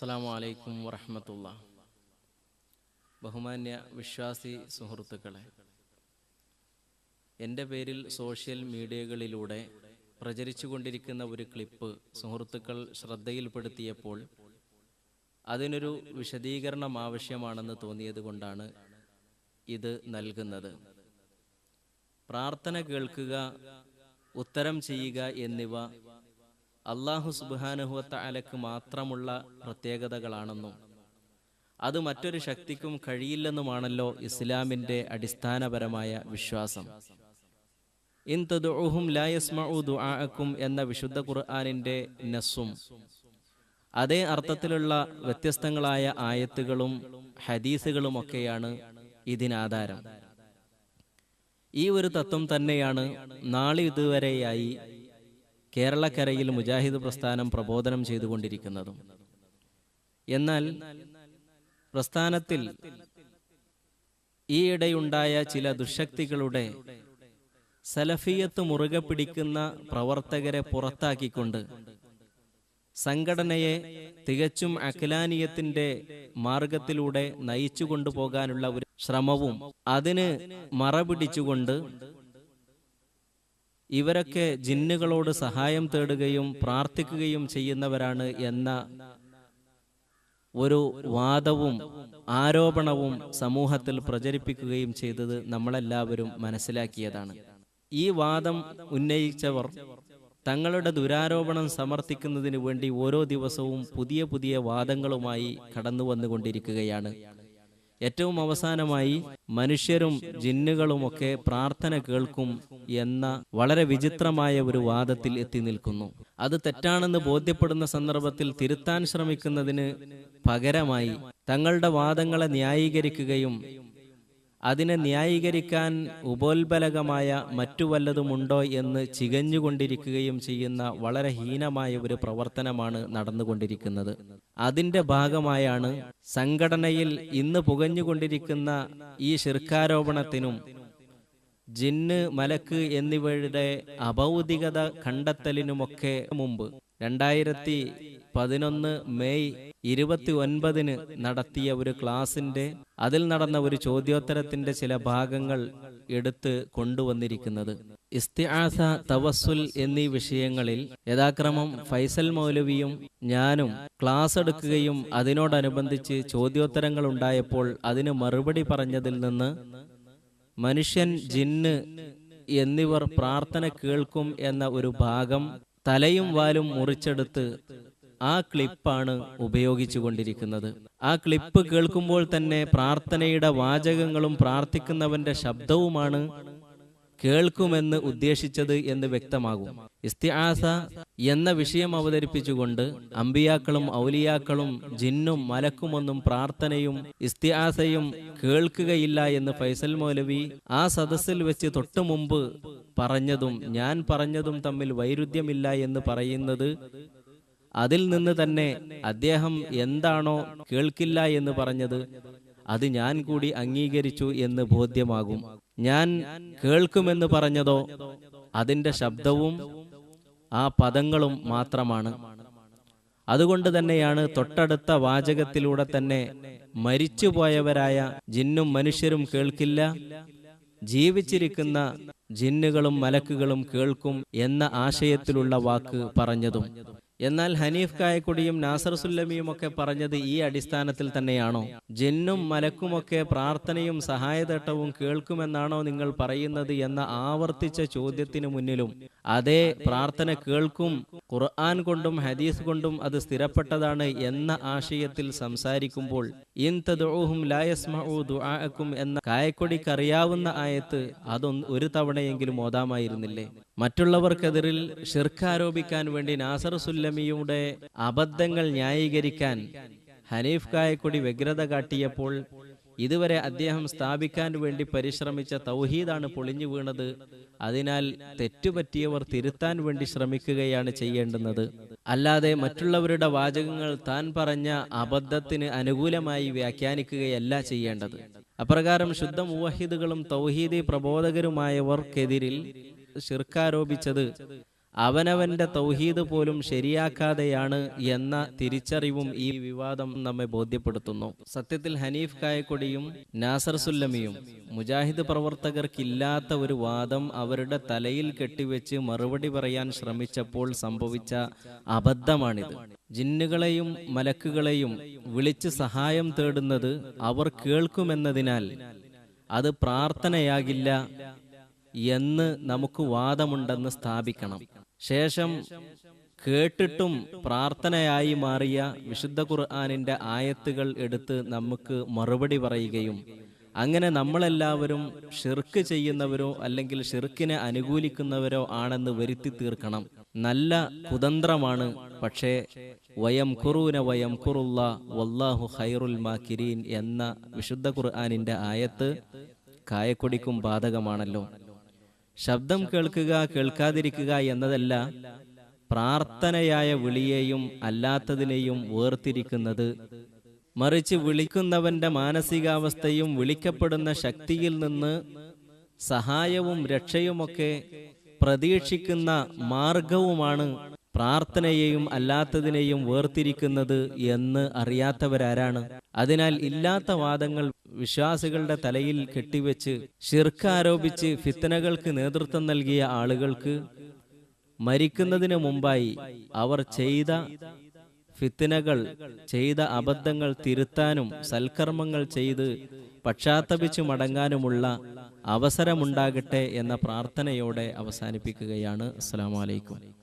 അസ്സാം വലൈക്കും വറഹമത്തുള്ള. ബഹുമാന്യ വിശ്വാസി സുഹൃത്തുക്കളെ എന്റെ പേരിൽ സോഷ്യൽ മീഡിയകളിലൂടെ പ്രചരിച്ചുകൊണ്ടിരിക്കുന്ന ഒരു ക്ലിപ്പ് സുഹൃത്തുക്കൾ ശ്രദ്ധയിൽപ്പെടുത്തിയപ്പോൾ അതിനൊരു വിശദീകരണം ആവശ്യമാണെന്ന് തോന്നിയത് കൊണ്ടാണ് ഇത് നൽകുന്നത്. പ്രാർത്ഥന കേൾക്കുക ഉത്തരം ചെയ്യുക എന്നിവ അള്ളാഹു സുബാനുഹുവത്ത അലക്ക് മാത്രമുള്ള പ്രത്യേകതകളാണെന്നും അത് മറ്റൊരു ശക്തിക്കും കഴിയില്ലെന്നുമാണല്ലോ ഇസ്ലാമിന്റെ അടിസ്ഥാനപരമായ വിശ്വാസം. ഇൻ തദുഹും ലായസ്മഉ എന്ന വിശുദ്ധ ഖുർആാനിന്റെ നസ്സും അതേ അർത്ഥത്തിലുള്ള വ്യത്യസ്തങ്ങളായ ആയത്തുകളും ഹദീസുകളുമൊക്കെയാണ് ഇതിനാധാരം. ഈ ഒരു തത്വം തന്നെയാണ് നാളെ ഇതുവരെയായി കേരളക്കരയിൽ മുജാഹിദ് പ്രസ്ഥാനം പ്രബോധനം ചെയ്തുകൊണ്ടിരിക്കുന്നതും. എന്നാൽ പ്രസ്ഥാനത്തിൽ ഈയിടെയുണ്ടായ ചില ദുശക്തികളുടെ സലഫിയത്ത് മുറുകെ പിടിക്കുന്ന പ്രവർത്തകരെ പുറത്താക്കിക്കൊണ്ട് സംഘടനയെ തികച്ചും അഖിലാനീയത്തിന്റെ മാർഗത്തിലൂടെ നയിച്ചു കൊണ്ടുപോകാനുള്ള ഒരു ശ്രമവും അതിന് മറപിടിച്ചുകൊണ്ട് ഇവരൊക്കെ ജിന്നുകളോട് സഹായം തേടുകയും പ്രാർത്ഥിക്കുകയും ചെയ്യുന്നവരാണ് എന്ന ഒരു വാദവും ആരോപണവും സമൂഹത്തിൽ പ്രചരിപ്പിക്കുകയും ചെയ്തത് നമ്മളെല്ലാവരും മനസ്സിലാക്കിയതാണ്. ഈ വാദം ഉന്നയിച്ചവർ തങ്ങളുടെ ദുരാരോപണം സമർത്ഥിക്കുന്നതിന് വേണ്ടി ഓരോ ദിവസവും പുതിയ പുതിയ വാദങ്ങളുമായി കടന്നു വന്നുകൊണ്ടിരിക്കുകയാണ് ഏറ്റവും അവസാനമായി മനുഷ്യരും ജിന്നുകളുമൊക്കെ പ്രാർത്ഥന കേൾക്കും എന്ന വളരെ വിചിത്രമായ ഒരു വാദത്തിൽ എത്തി നിൽക്കുന്നു. അത് തെറ്റാണെന്ന് ബോധ്യപ്പെടുന്ന സന്ദർഭത്തിൽ തിരുത്താൻ ശ്രമിക്കുന്നതിന് പകരമായി തങ്ങളുടെ വാദങ്ങളെ ന്യായീകരിക്കുകയും അതിനെ ന്യായീകരിക്കാൻ ഉപോത്ബലകമായ മറ്റു വല്ലതുമുണ്ടോ എന്ന് ചികഞ്ഞുകൊണ്ടിരിക്കുകയും ചെയ്യുന്ന വളരെ ഹീനമായ ഒരു പ്രവർത്തനമാണ് നടന്നുകൊണ്ടിരിക്കുന്നത്. അതിന്റെ ഭാഗമായാണ് സംഘടനയിൽ ഇന്ന് പുകഞ്ഞുകൊണ്ടിരിക്കുന്ന ഈ ശിർക്കാരോപണത്തിനും ജിന്ന് മലക്ക് എന്നിവയുടെ അഭൗതികത കണ്ടെത്തലിനുമൊക്കെ മുമ്പ്. രണ്ടായിരത്തി പതിനൊന്ന് മെയ് ഇരുപത്തി ഒൻപതിന് നടത്തിയ ഒരു ക്ലാസിന്റെ അതിൽ നടന്ന ഒരു ചോദ്യോത്തരത്തിന്റെ ചില ഭാഗങ്ങൾ എടുത്ത് കൊണ്ടുവന്നിരിക്കുന്നത്. ഇസ്തിആസ തവസ്സുൽ എന്നീ വിഷയങ്ങളിൽ യഥാക്രമം ഫൈസൽ മൗലവിയും ഞാനും ക്ലാസ് എടുക്കുകയും അതിനോടനുബന്ധിച്ച് ചോദ്യോത്തരങ്ങൾ ഉണ്ടായപ്പോൾ അതിന് മറുപടി പറഞ്ഞതിൽ നിന്ന് മനുഷ്യൻ ജിന്ന് എന്നിവർ പ്രാർത്ഥന കേൾക്കും എന്ന ഒരു ഭാഗം തലയും വാലും മുറിച്ചെടുത്ത് ആ ക്ലിപ്പാണ് ഉപയോഗിച്ചുകൊണ്ടിരിക്കുന്നത്. ആ ക്ലിപ്പ് കേൾക്കുമ്പോൾ തന്നെ പ്രാർത്ഥനയുടെ വാചകങ്ങളും പ്രാർത്ഥിക്കുന്നവന്റെ ശബ്ദവുമാണ് കേൾക്കുമെന്ന് ഉദ്ദേശിച്ചത് എന്ന് വ്യക്തമാകും. ഇസ്തിആസ എന്ന വിഷയം അവതരിപ്പിച്ചുകൊണ്ട് അമ്പിയാക്കളും ഔലിയാക്കളും ജിന്നും മലക്കുമൊന്നും പ്രാർത്ഥനയും ഇസ്തിആസയും കേൾക്കുകയില്ല എന്ന് ഫൈസൽ മൗലവി ആ സദസ്സിൽ വെച്ച് തൊട്ടു മുമ്പ് പറഞ്ഞതും ഞാൻ പറഞ്ഞതും തമ്മിൽ വൈരുദ്ധ്യമില്ല എന്ന് പറയുന്നത് അതിൽ നിന്ന് തന്നെ അദ്ദേഹം എന്താണോ കേൾക്കില്ല എന്ന് പറഞ്ഞത് അത് ഞാൻ കൂടി അംഗീകരിച്ചു എന്ന് ബോധ്യമാകും. ഞാൻ കേൾക്കുമെന്ന് പറഞ്ഞതോ അതിന്റെ ശബ്ദവും ആ പദങ്ങളും മാത്രമാണ്. അതുകൊണ്ട് തന്നെയാണ് തൊട്ടടുത്ത വാചകത്തിലൂടെ തന്നെ മരിച്ചുപോയവരായ ജിന്നും മനുഷ്യരും കേൾക്കില്ല ജീവിച്ചിരിക്കുന്ന ജിന്നുകളും മലക്കുകളും കേൾക്കും എന്ന ആശയത്തിലുള്ള വാക്ക് പറഞ്ഞതും. എന്നാൽ ഹനീഫ് കായക്കുടിയും നാസർ സുല്ലമിയും ഒക്കെ പറഞ്ഞത് ഈ അടിസ്ഥാനത്തിൽ തന്നെയാണോ? ജിന്നും മലക്കുമൊക്കെ പ്രാർത്ഥനയും സഹായതട്ടവും കേൾക്കുമെന്നാണോ നിങ്ങൾ പറയുന്നത് എന്ന ആവർത്തിച്ച ചോദ്യത്തിന് മുന്നിലും. അതേ പ്രാർത്ഥന കേൾക്കും ഖുർആൻ കൊണ്ടും ഹദീസ് കൊണ്ടും അത് സ്ഥിരപ്പെട്ടതാണ് എന്ന ആശയത്തിൽ സംസാരിക്കുമ്പോൾ ദുആഅക്കും എന്ന കായക്കൊടിക്കറിയാവുന്ന ആയത്ത് അതൊന്ന് ഒരു തവണയെങ്കിലും ഓതാമായിരുന്നില്ലേ? മറ്റുള്ളവർക്കെതിരിൽ ഷിർക്കാരോപിക്കാൻ വേണ്ടി നാസർ സുല്ലമിയുടെ അബദ്ധങ്ങൾ ന്യായീകരിക്കാൻ ഹനീഫ് കായക്കൊടി വ്യഗ്രത കാട്ടിയപ്പോൾ ഇതുവരെ അദ്ദേഹം സ്ഥാപിക്കാൻ വേണ്ടി പരിശ്രമിച്ച തൗഹീദാണ് പൊളിഞ്ഞു വീണത്. അതിനാൽ തെറ്റുപറ്റിയവർ തിരുത്താൻ വേണ്ടി ശ്രമിക്കുകയാണ് ചെയ്യേണ്ടുന്നത്. അല്ലാതെ മറ്റുള്ളവരുടെ വാചകങ്ങൾ താൻ പറഞ്ഞ അബദ്ധത്തിന് അനുകൂലമായി വ്യാഖ്യാനിക്കുകയല്ല ചെയ്യേണ്ടത്. അപ്രകാരം ശുദ്ധ മുവഹിദുകളും തൗഹീദി പ്രബോധകരുമായവർക്കെതിരിൽ ഷിർക്കാരോപിച്ചത് അവനവന്റെ തൗഹീദ് പോലും ശരിയാക്കാതെയാണ് എന്ന തിരിച്ചറിവും ഈ വിവാദം നമ്മെ ബോധ്യപ്പെടുത്തുന്നു. സത്യത്തിൽ ഹനീഫ് കായക്കൊടിയും നാസർ സുല്ലമിയും മുജാഹിദ് പ്രവർത്തകർക്കില്ലാത്ത ഒരു വാദം അവരുടെ തലയിൽ കെട്ടിവെച്ച് മറുപടി പറയാൻ ശ്രമിച്ചപ്പോൾ സംഭവിച്ച അബദ്ധമാണിത്. ജിന്നുകളെയും മലക്കുകളെയും വിളിച്ച് സഹായം തേടുന്നത് അവർ കേൾക്കുമെന്നതിനാൽ അത് പ്രാർത്ഥനയാകില്ല എന്ന് നമുക്ക് വാദമുണ്ടെന്ന് സ്ഥാപിക്കണം. ശേഷം കേട്ടിട്ടും പ്രാർത്ഥനയായി മാറിയ വിശുദ്ധ ഖുർആാനിന്റെ ആയത്തുകൾ എടുത്ത് നമുക്ക് മറുപടി പറയുകയും അങ്ങനെ നമ്മളെല്ലാവരും ഷിർക്ക് ചെയ്യുന്നവരോ അല്ലെങ്കിൽ ഷിർക്കിനെ അനുകൂലിക്കുന്നവരോ ആണെന്ന് വരുത്തി തീർക്കണം. നല്ല കുതന്ത്രമാണ്. പക്ഷേ വയം കുറൂന വയം കുറുള്ള വല്ലാഹു ഹൈറുൽ മാക്കിരീൻ എന്ന വിശുദ്ധ ഖുർആാനിന്റെ ആയത്ത് കായക്കൊടിക്കും ബാധകമാണല്ലോ. ശബ്ദം കേൾക്കുക കേൾക്കാതിരിക്കുക എന്നതല്ല പ്രാർത്ഥനയായ വിളിയെയും അല്ലാത്തതിനെയും വേർതിരിക്കുന്നത്. മറിച്ച് വിളിക്കുന്നവന്റെ മാനസികാവസ്ഥയും വിളിക്കപ്പെടുന്ന ശക്തിയിൽ നിന്ന് സഹായവും രക്ഷയുമൊക്കെ പ്രതീക്ഷിക്കുന്ന മാർഗവുമാണ് പ്രാർത്ഥനയെയും അല്ലാത്തതിനെയും വേർതിരിക്കുന്നത് എന്ന് അറിയാത്തവരാരാണ്. അതിനാൽ ഇല്ലാത്ത വാദങ്ങൾ വിശ്വാസികളുടെ തലയിൽ കെട്ടിവെച്ച് ശിർക്ക് ആരോപിച്ച് ഫിത്തനകൾക്ക് നേതൃത്വം നൽകിയ ആളുകൾക്ക് മരിക്കുന്നതിന് മുമ്പായി അവർ ചെയ്ത ഫിത്തിനകൾ ചെയ്ത അബദ്ധങ്ങൾ തിരുത്താനും സൽക്കർമ്മങ്ങൾ ചെയ്ത് പക്ഷാത്തപിച്ചു മടങ്ങാനുമുള്ള അവസരമുണ്ടാകട്ടെ എന്ന പ്രാർത്ഥനയോടെ അവസാനിപ്പിക്കുകയാണ്. അസ്സാം വലൈക്കും